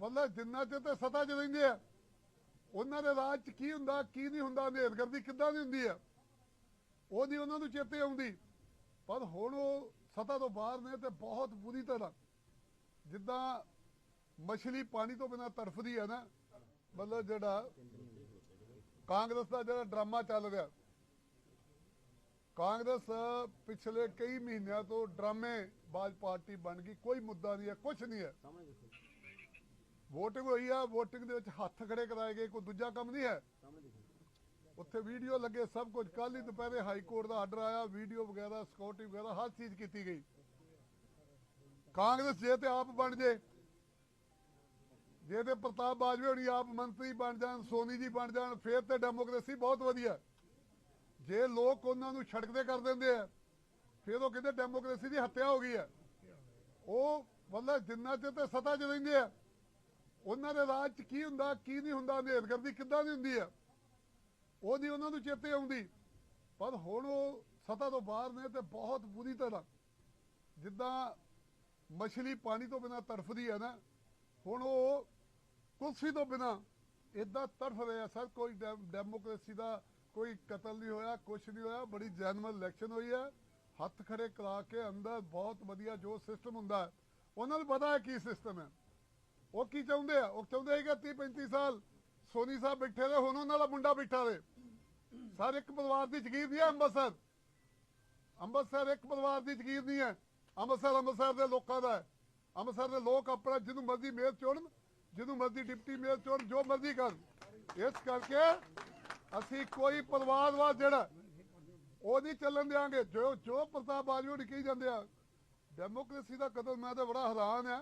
ਮਤਲਬ ਜਿੰਨਾ ਚਿਰ ਤੇ ਸਤਾ 'ਚ ਰਹਿੰਦੇ ਆ, ਉਹਨਾਂ ਦੇ ਰਾਜ 'ਚ ਕੀ ਹੁੰਦਾ, ਕੀ ਨਹੀਂ ਹੁੰਦਾ, ਹਨੇਰਗਰਦੀ ਕਿੱਦਾਂ ਦੀ ਹੁੰਦੀ ਆ? ਉਹ ਉਹਨਾਂ ਨੂੰ ਚੇਤੇ ਆਉਂਦੀ। ਪਰ ਹੁਣ ਉਹ ਸਤਾ ਤੋਂ ਬਾਹਰ ਨੇ ਤੇ ਬਹੁਤ ਬੁਰੀ ਤਰ੍ਹਾਂ। ਜਿੱਦਾਂ ਮਛਲੀ ਪਾਣੀ ਤੋਂ ਬਿਨਾ ਤਰਫਦੀ ਹੈ ਨਾ, ਮਤਲਬ ਜਿਹੜਾ ਕਾਂਗਰਸ ਦਾ ਜਿਹੜਾ ਡਰਾਮਾ ਚੱਲ ਰਿਹਾ। ਕਾਂਗਰਸ ਪਿਛਲੇ ਕਈ ਮਹੀਨਿਆਂ ਤੋਂ ਡਰਾਮੇ ਬਾਜ ਪਾਰਟੀ ਬਣ ਗਈ, ਕੋਈ ਮੁੱਦਾ ਨਹੀਂ ਹੈ ਕੁਝ ਨਹੀਂ ਹੈ। ਵੋਟਿੰਗ ਹੋਈ ਆ, VOTING ਦੇ ਵਿੱਚ ਹੱਥ ਖੜੇ ਕਰਾਏ ਗਏ, ਕੋਈ ਦੂਜਾ ਕੰਮ ਨਹੀਂ ਹੈ। ਉੱਥੇ ਵੀਡੀਓ ਲੱਗੇ ਸਭ ਕੁਝ। ਕੱਲ ਹੀ ਦੁਪਹਿਰੇ ਹਾਈ ਕੋਰਟ ਦਾ ਆਰਡਰ ਆਇਆ ਵੀਡੀਓ ਵਗੈਰਾ ਸਿਕਿਉਰਿਟੀ ਵਗੈਰਾ, ਹਰ ਚੀਜ਼ ਕੀਤੀ ਗਈ। ਕਾਂਗਰਸ ਜੇ ਤੇ ਆਪ ਬਣ ਜੇ ਜੇ ਤੇ ਪ੍ਰਤਾਪ ਬਾਜਵੇ ਹੋਣੀ ਆਪ ਮੰਤਰੀ ਬਣ ਜਾਣ, ਸੋਨੀ ਜੀ ਬਣ ਜਾਣ, ਫੇਰ ਤੇ ਡੈਮੋਕ੍ਰੇਸੀ ਬਹੁਤ ਵਧੀਆ। ਜੇ ਲੋਕ ਉਹਨਾਂ ਨੂੰ ਛੜਕਦੇ ਕਰ ਦਿੰਦੇ ਆ, ਫੇਰ ਉਹ ਕਹਿੰਦੇ ਡੈਮੋਕ੍ਰੇਸੀ ਦੀ ਹੱਤਿਆ ਹੋ ਗਈ ਹੈ। ਉਹ ਮਤਲਬ ਜਿੰਨਾ ਚਿਰ ਤੇ ਸਤਾ 'ਚ ਰਹਿੰਦੇ ਆ ਉਹਨਾਂ ਦੇ ਰਾਜ 'ਚ ਕੀ ਹੁੰਦਾ, ਕੀ ਨਹੀਂ ਹੁੰਦਾ ਹਨੇਰਗਰਦੀ ਕਿੱਦਾਂ ਦੀ ਹੁੰਦੀ ਆ? ਉਹ ਨਹੀਂ ਉਹਨਾਂ ਨੂੰ ਚੇਤੇ ਆਉਂਦੀ। ਪਰ ਹੁਣ ਉਹ ਸਤਾ ਤੋਂ ਬਾਹਰ ਨੇ ਤੇ ਬਹੁਤ ਬੁਰੀ ਤਰ੍ਹਾਂ, ਜਿੱਦਾਂ ਮਛਲੀ ਪਾਣੀ ਤੋਂ ਬਿਨਾ ਤੜਫਦੀ ਹੈ ਨਾ, ਹੁਣ ਉਹ ਕੁਰਸੀ ਤੋਂ ਬਿਨਾ ਇਦਾਂ ਤੜਫ ਰਹੇ ਆ। ਸਰ, ਕੋਈ ਡੈ- ਡੈਮੋਕ੍ਰੇਸੀ ਦਾ ਕੋਈ ਕਤਲ ਨਹੀਂ ਹੋਇਆ ਕੁਝ ਨਹੀਂ ਹੋਇਆ, ਬੜੀ ਜੈਨੂਅਲ ਇਲੈਕਸ਼ਨ ਹੋਈ ਹੈ ਹੱਥ ਖੜੇ ਕਰਾ ਕੇ ਅੰਦਰ ਬਹੁਤ ਵਧੀਆ ਜੋ ਸਿਸਟਮ ਹੁੰਦਾ। ਉਹਨਾਂ ਨੂੰ ਪਤਾ ਹੈ ਕੀ ਸਿਸਟਮ ਹੈ। ਉਹ ਕੀ ਚਾਹੁੰਦੇ ਆ? ਉਹ ਚਾਹੁੰਦੇ ਹੈਗੇ 30 35 ਸਾਲ। ਸੋਨੀ ਸਾਹਿਬ ਬੈਠੇ ਰਹੇ, ਹੁਣ ਉਹਨਾਂ ਦਾ ਮੁੰਡਾ ਬੈਠਾ ਰਹੇ। ਸਰ, ਇੱਕ ਪਰਿਵਾਰ ਦੀ ਜ਼ਗੀਰ ਨਹੀਂ ਹੈ ਅੰਮ੍ਰਿਤਸਰ। ਅੰਮ੍ਰਿਤਸਰ ਇੱਕ ਪਰਿਵਾਰ ਦੀ ਜ਼ਗੀਰ ਨਹੀਂ ਹੈ। ਅੰਮ੍ਰਿਤਸਰ ਅੰਮ੍ਰਿਤਸਰ ਦੇ ਲੋਕਾਂ ਦਾ ਹੈ। ਅੰਮ੍ਰਿਤਸਰ ਦੇ ਲੋਕ ਆਪਣਾ ਜਿਹਨੂੰ ਮਰਜ਼ੀ ਮੇਅਰ ਚੁਣਨ, ਜਿਹਨੂੰ ਮਰਜ਼ੀ ਡਿਪਟੀ ਮੇਅਰ ਚੁਣਨ, ਜੋ ਮਰਜ਼ੀ ਕਰਨ। ਇਸ ਕਰਕੇ ਅਸੀਂ ਕੋਈ ਪਰਿਵਾਰਵਾਦ ਜਿਹੜਾ, ਉਹ ਨਹੀਂ ਚੱਲਣ ਦਿਆਂਗੇ। ਜੋ ਜੋ ਪ੍ਰਤਾਪ ਬਾਜਵਾ ਨੇ ਕਹੀ ਜਾਂਦੇ ਆ, ਡੈਮੋਕ੍ਰੇਸੀ ਦਾ ਕਦਮ ਮੈਂ ਤਾਂ ਬੜਾ ਹੈਰਾਨ ਆ।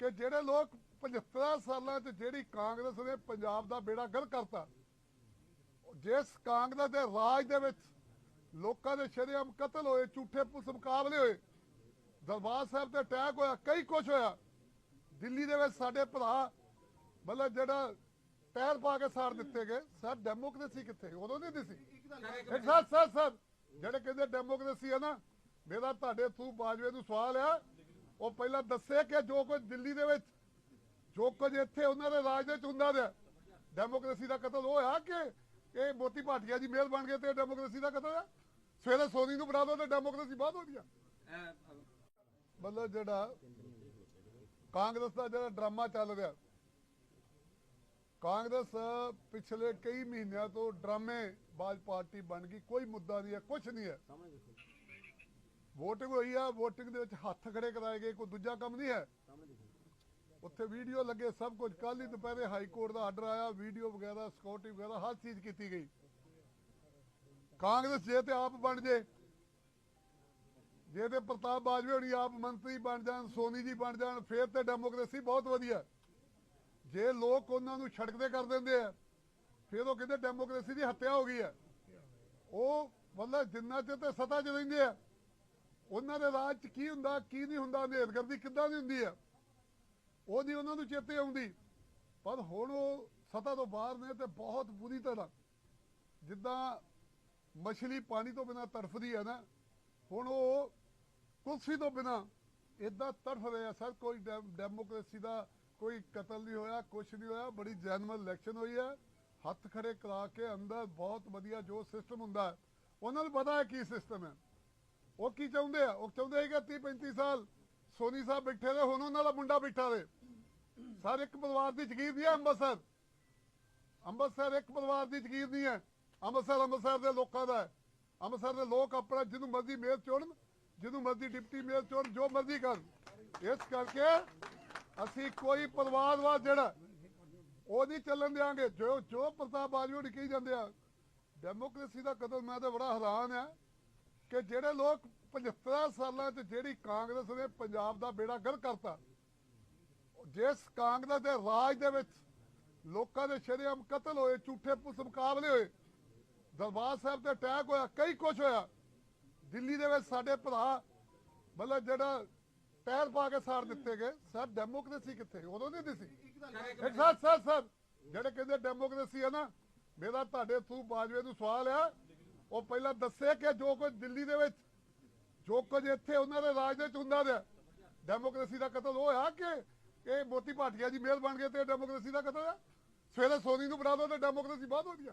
ਕਿ ਜਿਹੜੇ ਲੋਕ 75 ਸਾਲਾਂ 'ਚ ਜਿਹੜੀ ਕਾਂਗਰਸ ਨੇ ਪੰਜਾਬ ਦਾ ਬੇੜਾ ਗਰ ਕਰਤਾ, ਜਿਸ ਕਾਂਗਰਸ ਦੇ ਰਾਜ ਦੇ ਵਿੱਚ ਲੋਕਾਂ ਦੇ ਸ਼ਰੇਆਮ ਕਤਲ ਹੋਏ, ਝੂਠੇ ਪੁਲਿਸ ਮੁਕਾਬਲੇ ਹੋਏ, ਦਰਬਾਰ ਸਾਹਿਬ ਤੇ ਅਟੈਕ ਹੋਇਆ, ਕਈ ਕੁਝ ਹੋਇਆ, ਦਿੱਲੀ ਦੇ ਵਿੱਚ ਸਾਡੇ ਭਰਾ ਮਤਲਬ ਜਿਹੜਾ ਪੈਰ ਪਾ ਕੇ ਸਾੜ ਦਿੱਤੇ ਗਏ, ਸਰ ਡੈਮੋਕ੍ਰੇਸੀ ਕਿੱਥੇ? ਉਦੋਂ ਨਹੀਂ ਦਿਸੀ ਸਰ ਸਰ ਸਰ, ਜਿਹੜੇ ਕਹਿੰਦੇ ਡੈਮੋਕ੍ਰੇਸੀ ਹੈ ਨਾ, ਮੇਰਾ ਤੁਹਾਡੇ ਥਰੂ ਬਾਜਵੇ ਨੂੰ ਸਵਾਲ ਆ ਉਹ ਪਹਿਲਾਂ ਦੱਸੇ ਕਿ ਜੋ ਕੁਝ ਦਿੱਲੀ ਦੇ ਵਿੱਚ, ਜੋ ਕੁਝ ਇੱਥੇ ਉਹਨਾਂ ਦੇ ਰਾਜ ਦੇ ਵਿੱਚ ਹੁੰਦਾ ਰਿਹਾ ਡੈਮੋਕ੍ਰੇਸੀ ਦਾ ਕਤਲ ਉਹ ਆ ਕਿ ਇਹ ਮੋਤੀ ਭਾਟੀਆ ਜੀ ਮੇਲ ਬਣ ਗਏ ਤੇ ਡੈਮੋਕ੍ਰੇਸੀ ਦਾ ਕਤਲ ਆ? ਸਵੇਰੇ ਸੋਨੀ ਨੂੰ ਬਣਾ ਦੋ ਤੇ ਡੈਮੋਕ੍ਰੇਸੀ ਬਾਅਦ ਹੋ ਗਿਆ ਮਤਲਬ ਜਿਹੜਾ ਕਾਂਗਰਸ ਦਾ ਜਿਹੜਾ ਡਰਾਮਾ ਚੱਲ ਰਿਹਾ, ਕਾਂਗਰਸ ਪਿਛਲੇ ਕਈ ਮਹੀਨਿਆਂ ਤੋਂ ਡਰਾਮੇ ਬਾਜ ਪਾਰਟੀ ਬਣ ਗਈ, ਕੋਈ ਮੁੱਦਾ ਨਹੀਂ ਹੈ ਕੁਝ ਨਹੀਂ ਹੈ। VOTING ਹੋਈ ਆ, VOTING ਦੇ ਵਿੱਚ ਹੱਥ ਖੜੇ ਕਰਾਏ ਗਏ, ਕੋਈ ਦੂਜਾ ਕੰਮ ਨਹੀਂ ਹੈ। ਉੱਥੇ ਵੀਡੀਓ ਲੱਗੇ ਸਭ ਕੁਝ। ਕੱਲ ਹੀ ਦੁਪਹਿਰੇ ਹਾਈ ਕੋਰਟ ਦਾ ਆਰਡਰ ਆਇਆ ਵੀਡੀਓ ਵਗੈਰਾ ਸਿਕਿਉਰਿਟੀ ਵਗੈਰਾ, ਹਰ ਚੀਜ਼ ਕੀਤੀ ਗਈ। ਕਾਂਗਰਸ ਜੇ ਤੇ ਆਪ ਬਣ ਜੇ ਜੇ ਤੇ ਪ੍ਰਤਾਪ ਬਾਜਵੇ ਹੋਣੀ ਆਪ ਮੰਤਰੀ ਬਣ ਜਾਣ, ਸੋਨੀ ਜੀ ਬਣ ਜਾਣ, ਫੇਰ ਤੇ ਡੈਮੋਕ੍ਰੇਸੀ ਬਹੁਤ ਵਧੀਆ। ਜੇ ਲੋਕ ਉਹਨਾਂ ਨੂੰ ਛੜਕਦੇ ਕਰ ਦਿੰਦੇ ਆ, ਫਿਰ ਉਹ ਕਹਿੰਦੇ ਡੈਮੋਕ੍ਰੇਸੀ ਦੀ ਹੱਤਿਆ ਹੋ ਗਈ ਹੈ। ਉਹ ਮਤਲਬ ਜਿੰਨਾ ਚਿਰ ਤੇ ਸਤਾ 'ਚ ਰਹਿੰਦੇ ਆ ਉਹਨਾਂ ਦੇ ਰਾਜ 'ਚ ਕੀ ਹੁੰਦਾ, ਕੀ ਨਹੀਂ ਹੁੰਦਾ ਹਨੇਰਗਰਦੀ ਕਿੱਦਾਂ ਦੀ ਹੁੰਦੀ ਆ? ਉਹ ਨਹੀਂ ਉਹਨਾਂ ਨੂੰ ਚੇਤੇ ਆਉਂਦੀ। ਪਰ ਹੁਣ ਉਹ ਸਤਾ ਤੋਂ ਬਾਹਰ ਨੇ ਤੇ ਬਹੁਤ ਬੁਰੀ ਤਰ੍ਹਾਂ। ਜਿੱਦਾਂ ਮਛਲੀ ਪਾਣੀ ਤੋਂ ਬਿਨਾ ਤੜਫਦੀ ਹੈ ਨਾ, ਹੁਣ ਉਹ ਕੁਰਸੀ ਤੋਂ ਬਿਨਾ ਇਦਾਂ ਤੜਫ ਰਹੇ ਆ। ਸਰ, ਕੋਈ ਡੈ- ਡੈਮੋਕ੍ਰੇਸੀ ਦਾ ਕੋਈ ਕਤਲ ਨਹੀਂ ਹੋਇਆ ਕੁਝ ਨਹੀਂ ਹੋਇਆ, ਬੜੀ ਜੈਨੂਅਲ ਇਲੈਕਸ਼ਨ ਹੋਈ ਹੈ ਹੱਥ ਖੜੇ ਕਰਾ ਕੇ ਅੰਦਰ ਬਹੁਤ ਵਧੀਆ ਜੋ ਸਿਸਟਮ ਹੁੰਦਾ। ਉਹਨਾਂ ਨੂੰ ਪਤਾ ਹੈ ਕੀ ਸਿਸਟਮ ਹੈ। ਉਹ ਕੀ ਚਾਹੁੰਦੇ ਆ? ਉਹ ਚਾਹੁੰਦੇ ਹੈਗੇ 30 35 ਸਾਲ। ਸੋਨੀ ਸਾਹਿਬ ਬੈਠੇ ਰਹੇ, ਹੁਣ ਉਹਨਾਂ ਦਾ ਮੁੰਡਾ ਬੈਠਾ ਰਹੇ। ਸਰ, ਇੱਕ ਪਰਿਵਾਰ ਦੀ ਜ਼ਗੀਰ ਨਹੀਂ ਹੈ ਅੰਮ੍ਰਿਤਸਰ। ਅੰਮ੍ਰਿਤਸਰ ਇੱਕ ਪਰਿਵਾਰ ਦੀ ਜ਼ਗੀਰ ਨਹੀਂ ਹੈ। ਅੰਮ੍ਰਿਤਸਰ ਅੰਮ੍ਰਿਤਸਰ ਦੇ ਲੋਕਾਂ ਦਾ ਅੰਮ੍ਰਿਤਸਰ ਦੇ ਲੋਕ ਆਪਣਾ ਜਿਹਨੂੰ ਮਰਜ਼ੀ ਮੇਅਰ ਚੁਣਨ, ਜਿਹਨੂੰ ਮਰਜ਼ੀ ਡਿਪਟੀ ਮੇਅਰ ਚੁਣਨ, ਜੋ ਮਰਜ਼ੀ ਕਰਨ। ਇਸ ਕਰਕੇ ਅਸੀਂ ਕੋਈ ਪਰਿਵਾਰਵਾਦ ਜਿਹੜਾ, ਉਹ ਨਹੀਂ ਚੱਲਣ ਦਿਆਂਗੇ। ਜੋ ਜੋ ਪ੍ਰਤਾਪ ਬਾਜਵਾ ਨੇ ਕਹੀ ਜਾਂਦੇ ਆ, ਡੈਮੋਕ੍ਰੇਸੀ ਦਾ ਕਦਮ ਮੈਂ ਤਾਂ ਬੜਾ ਹੈਰਾਨ ਆ। ਕਿ ਜਿਹੜੇ ਲੋਕ 75 ਸਾਲਾਂ 'ਚ ਜਿਹੜੀ ਕਾਂਗਰਸ ਨੇ ਪੰਜਾਬ ਦਾ ਬੇੜਾ ਗਰ ਕਰਤਾ, ਜਿਸ ਕਾਂਗਰਸ ਦੇ ਰਾਜ ਦੇ ਵਿੱਚ ਲੋਕਾਂ ਦੇ ਸ਼ਰੇਆਮ ਕਤਲ ਹੋਏ, ਝੂਠੇ ਪੁਲਿਸ ਮੁਕਾਬਲੇ ਹੋਏ, ਦਰਬਾਰ ਸਾਹਿਬ ਤੇ ਅਟੈਕ ਹੋਇਆ, ਕਈ ਕੁਝ ਹੋਇਆ, ਦਿੱਲੀ ਦੇ ਵਿੱਚ ਸਾਡੇ ਭਰਾ ਮਤਲਬ ਜਿਹੜਾ ਪੈਰ ਪਾ ਕੇ ਸਾੜ ਦਿੱਤੇ ਗਏ, ਸਰ ਡੈਮੋਕ੍ਰੇਸੀ ਕਿੱਥੇ, ਉਦੋਂ ਨਹੀਂ ਦਿਸੀ ਸਰ ਸਰ ਸਰ, ਜਿਹੜੇ ਕਹਿੰਦੇ ਡੈਮੋਕ੍ਰੇਸੀ ਹੈ ਨਾ, ਮੇਰਾ ਤੁਹਾਡੇ ਥਰੂ ਬਾਜਵੇ ਨੂੰ ਸਵਾਲ ਆ ਉਹ ਪਹਿਲਾਂ ਦੱਸੇ ਕਿ ਜੋ ਕੁਝ ਦਿੱਲੀ ਦੇ ਵਿੱਚ, ਜੋ ਕੁਝ ਇੱਥੇ ਉਹਨਾਂ ਦੇ ਰਾਜ ਦੇ ਵਿੱਚ ਹੁੰਦਾ ਰਿਹਾ ਡੈਮੋਕ੍ਰੇਸੀ ਦਾ ਕਤਲ ਉਹ ਆ ਕਿ ਇਹ ਮੋਤੀ ਭਾਟੀਆ ਜੀ ਮੇਲ ਬਣ ਗਏ ਤੇ ਡੈਮੋਕ੍ਰੇਸੀ ਦਾ ਕਤਲ ਹੈ ਸਵੇਰੇ ਸੋਨੀ ਨੂੰ ਬਣਾ ਦੋ ਤੇ ਡੈਮੋਕ੍ਰੇਸੀ ਬਹੁਤ ਹੋ ਗਈ